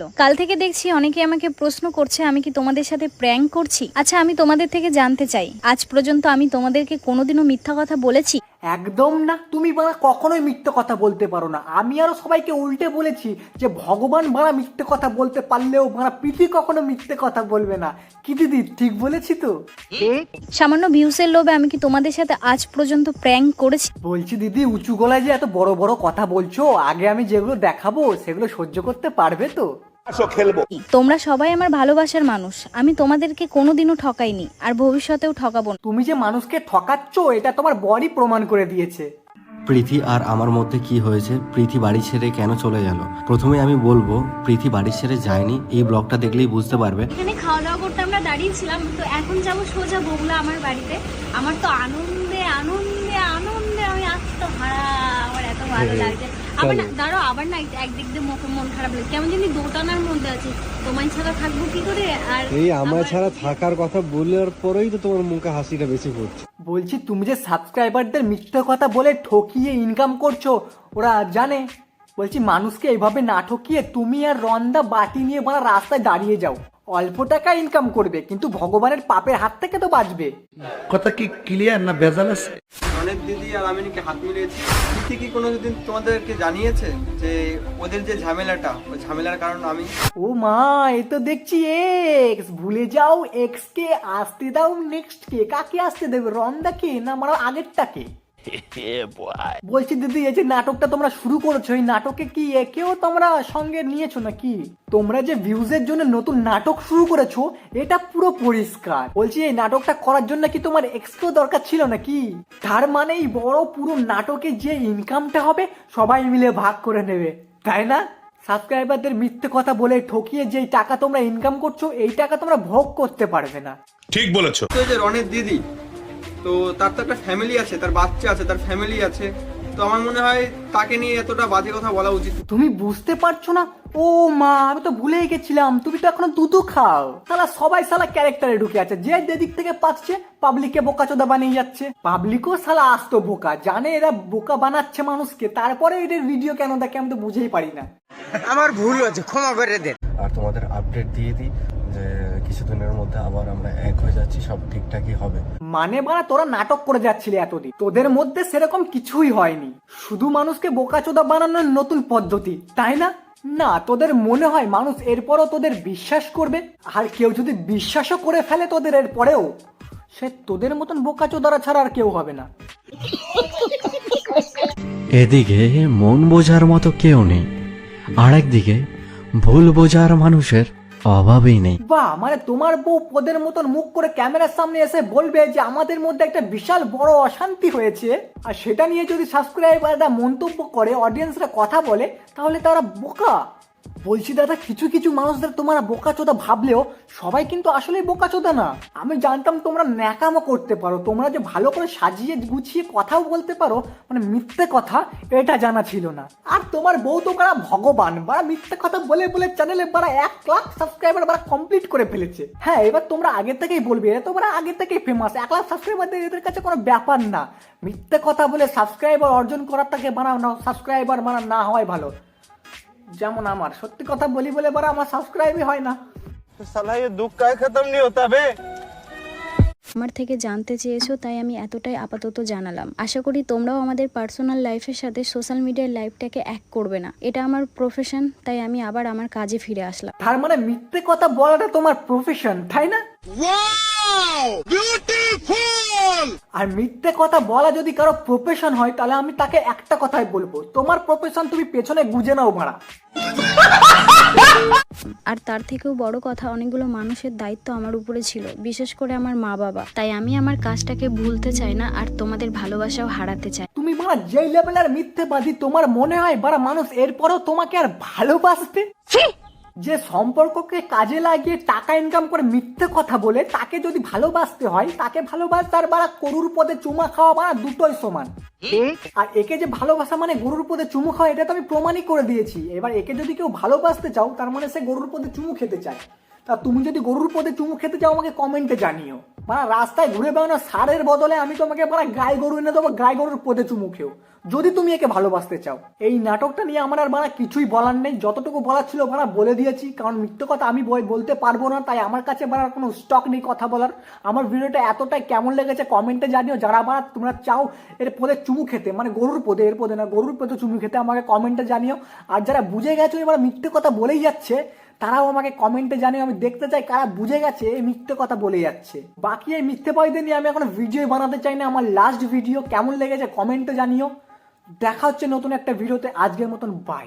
কাল থেকে দেখছি অনেকে আমাকে প্রশ্ন করছে, আমি কি তোমাদের সাথে প্র্যাঙ্ক করছি? আচ্ছা আমি তোমাদের থেকে জানতে চাই। আজ পর্যন্ত আমি তোমাদেরকে কোনোদিনও মিথ্যা কথা বলেছি? একদম না। তুমি বাড়া কখনোই মিথ্যে কথা বলতে পারো না। আমি আরও সবাইকে উল্টে বলেছি যে ভগবান বাড়া মিথ্যে কথা বলতে পারলেও বাড়া প্রীতি কখনো মিথ্যে কথা বলবে না। কি দিদি ঠিক বলেছি তো? সামান্য ভিউসের লোভে আমি কি তোমাদের সাথে আজ পর্যন্ত প্র্যাঙ্ক করেছি? বলছি দিদি উঁচু গলায় যে এত বড় বড় কথা বলছো আগে আমি যেগুলো দেখাবো সেগুলো সহ্য করতে পারবে তো? তোমরা সবাই আমার ভালোবাসার মানুষ। আমি তোমাদেরকে কোনোদিনও ঠকাইনি আর ভবিষ্যতেও ঠকাবো না। তুমি যে মানুষকে ঠকাচ্ছ এটা তোমার বডি প্রমাণ করে দিয়েছে। প্রীতি আর আমার মধ্যে কি হয়েছে? প্রীতি বাড়ি ছেড়ে কেন চলে গেল? প্রথমে আমি বলব প্রীতি বাড়ি ছেড়ে যায়নি। এই ব্লগটা দেখলেই বুঝতে পারবে। এখানে খাওয়া দাওয়া করতে আমরা দাঁড়িয়েছিলাম তো এখন যাব সোজা বগুলা আমার বাড়িতে। আমার তো আনন্দে আনন্দে আনন্দে আমি আজ তো হারা আমার এত ভালো লাগছে। আবার না দাঁড়াও আবার না একদিক দিয়ে মন খারাপ লাগে। কেমন জানি দোটানার মধ্যে আছে। তোমায় ছাড়া থাকব কি করে? আর এই আমার ছাড়া থাকার কথা বলার পরেই তো তোমার মুখে হাসিটা বেশি পড়ছে। বলছি তুমি যে সাবস্ক্রাইবারদের মিথ্যে কথা বলে ঠকিয়ে ইনকাম করছ ওরা জানে। বলছি মানুষকে এইভাবে না ঠকিয়ে তুমি আর রন্দা বাটি নিয়ে বাড়া রাস্তায় দাঁড়িয়ে যাও। অল্প টাকা ইনকাম করবে কিন্তু ভগবানের পাপের হাত থেকে তো বাঁচবে। কথা কি ক্লিয়ার না ভেজাল আছে? অনেক দিদি আর আমি নাকি হাত মিলিয়েছি। দিদি কি কোনো দিন তোমাদেরকে জানিয়েছে যে ওদের যে ঝামেলাটা, ওই ঝামেলার কারণ আমি ও মা, এ তো দেখছি এক্স ভুলে যাও এক্স কে, আসতে দাও নেক্সট কে। কাকে আসতে দেবে? কে না মারা আগেরটাকে? বলছি দিদি এই যে নাটকটা তোমরা শুরু করেছ এই নাটকে কি একেও তোমরা সঙ্গে নিয়েছো নাকি? তোমরা যে ভিউজের জন্য নতুন নাটক শুরু করেছ এটা পুরো পরিষ্কার। বলছি এই নাটকটা করার জন্য কি তোমার দরকার ছিল নাকি? তার মানে এই বড় পুরো নাটকে যে ইনকামটা হবে সবাই মিলে ভাগ করে নেবে। তাই না? সাবস্ক্রাইবারদের মিথ্যে কথা বলে ঠকিয়ে যেই টাকা তোমরা ইনকাম করছ এই টাকা তোমরা ভোগ করতে পারবে না। ঠিক বলেছ। তো যে রনের দিদি তো তার তো একটা ফ্যামিলি আছে তার বাচ্চা আছে তার ফ্যামিলি আছে। তো আমার মনে হয় তাকে নিয়ে এতটা বাজে কথা বলা উচিত। তুমি বুঝতে পারছ না? ও মা আমি তো ভুলেই গেছিলাম তুমি তো এখনও দুধু খাও। সালা সবাই সালা ক্যারেক্টারে ঢুকে আছে যে যেদিক থেকে পাচ্ছে পাবলিককে বোকাচোদা বানিয়ে যাচ্ছে। পাবলিকও সালা আসতো বোকা জানে এরা বোকা বানাচ্ছে মানুষকে তারপরে এদের ভিডিও কেন দেখে আমি তো বুঝেই পারি না। আমার ভুল হয়েছে ক্ষমা করে দেন। আর তোমাদের আপডেট দিয়ে দিই যে কিছুদিনের মধ্যে আবার আমরা এক হয়ে যাচ্ছি সব ঠিকঠাকই হবে। মানে বানা তোরা নাটক করে যাচ্ছিলি এতদিন। তোদের মধ্যে সেরকম কিছুই হয়নি। শুধু মানুষকে বোকাচোদা বানানোর নতুন পদ্ধতি তাই না? না তোদের মনে হয় মানুষ এরপরও তোদের বিশ্বাস করবে? আর কেউ যদি বিশ্বাসও করে ফেলে তোদের এরপরেও সে তোদের মতন বোকাচোদারা ছাড়া আর কেউ হবে না। এদিকে মন বোঝার মতো কেউ নেই আরেকদিকে ভুল বোঝার মানুষের অভাবই নেই। বাহ মানে তোমার বউ পদের মতন মুখ করে ক্যামেরার সামনে এসে বলবে যে আমাদের মধ্যে একটা বিশাল বড় অশান্তি হয়েছে। আর সেটা নিয়ে যদি সাবস্ক্রাইবাররা মন্তব্য করে অডিয়েন্সরা কথা বলে, তাহলে তারা বোকা। বলছি দাদা কিছু কিছু মানুষদের তোমরা বোকাচোদা ভাবলেও সবাই কিন্তু আসলে বোকাচোদা না। আমি জানতাম তোমরা ন্যাকামো করতে পারো, তোমরা যে ভালো করে সাজিয়ে গুছিয়ে কথাও বলতে পারো মানে মিথ্যে কথা, এটা জানা ছিল না। আর তোমার বউ তো কারা ভগবান বা মিথ্যে কথা বলে বলে চ্যানেলে বারা এক লাখ সাবস্ক্রাইবার বারা কমপ্লিট করে ফেলেছে। হ্যাঁ এবার তোমরা আগে থেকেই বলবে, এরা তো বারা আগে থেকেই ফেমাস এক লাখ সাবস্ক্রাইবারদের এদের কাছে কোনো ব্যাপার না। মিথ্যে কথা বলে সাবস্ক্রাইবার অর্জন করার থেকে বানাও, না সাবস্ক্রাইবার বানা না হয় ভালো। যেমন আমার সত্যি কথা বলি বলে বারা আমার সাবস্ক্রাইবই হয় না সালা ये दुख का खत्म नहीं होता बे আমার থেকে জানতে চেয়েছো তাই আমি এতটাই আপাতত জানালাম আশা করি তোমরাও আমাদের পার্সোনাল লাইফের সাথে সোশ্যাল মিডিয়ার লাইফটাকে এক করবে না এটা আমার প্রফেশন তাই আমি আবার আমার কাজে ফিরে আসলাম তার মানে মিথ্যে কথা বলাটা তোমার প্রফেশন তাই না আর মিথ্যে কথা বলা যদি কারও প্রফেশন হয় তাহলে আমি তাকে একটা কথাই বলব তোমার প্রফেশন তুমি পেছনে গুজে নাও ভাড়া। আর তার থেকেও বড় কথা অনেকগুলো মানুষের দায়িত্ব আমার উপরে ছিল বিশেষ করে আমার মা বাবা। তাই আমি আমার কাজটাকে ভুলতে চাই না আর তোমাদের ভালোবাসাও হারাতে চাই। তুমি বাড়া যেই লেভেলের মিথ্যেবাদী তোমার মনে হয় বাড়া মানুষ এরপরেও তোমাকে আর ভালোবাসবে? যে সম্পর্ককে কাজে লাগিয়ে টাকা ইনকাম করে মিথ্যে কথা বলে তাকে যদি ভালোবাসতে হয় তাকে ভালোবাসার বাড়া গরুর পদে চুমা খাওয়া বাড়া দুটোই সমান। আর একে যে ভালোবাসা মানে গরুর পদে চুমু খাওয়া এটা তো আমি প্রমাণই করে দিয়েছি। এবার একে যদি কেউ ভালোবাসতে চাও তার মানে সে গরুর পদে চুমু খেতে চায়। তা তুমি যদি গরুর পদে চুমু খেতে চাও আমাকে কমেন্টে জানিও। মানে রাস্তায় ঘুরে বেড়ানো সারের বদলে আমি তোমাকে মানে গায়ে গরু এনে দেবো গায়ে গরুর পদে চুমু খেও যদি তুমি একে ভালোবাসতে চাও। এই নাটকটা নিয়ে আমার আর বাড়া কিছুই বলার নেই। যতটুকু বলার ছিল বাড়া বলে দিয়েছি, কারণ মিথ্যে কথা আমি বল- বলতে পারব না, তাই আমার কাছে বাড়ার কোনো স্টক নেই কথা বলার। আমার ভিডিওটা এতটাই কেমন লেগেছে কমেন্টে জানিও। যারা বাড়া তোমরা চাও এর পদে চুমু খেতে মানে গরুর পদে এর পদে না, গরুর পদে চুমু খেতে আমাকে কমেন্টে জানিও। আর যারা বুঝে গেছো এবার মিথ্যে কথা বলেই যাচ্ছে তারাও আমাকে কমেন্টে জানিয়ে আমি দেখতে চাই কারা বুঝে গেছে এই মিথ্যে কথা বলে যাচ্ছে। বাকি এই মিথ্যে পয়দে নিয়ে আমি এখন ভিডিও বানাতে চাই না, আমার লাস্ট ভিডিও কেমন লেগেছে কমেন্টে জানিও। দেখা হচ্ছে নতুন একটা ভিডিওতে আজকের মতন বাই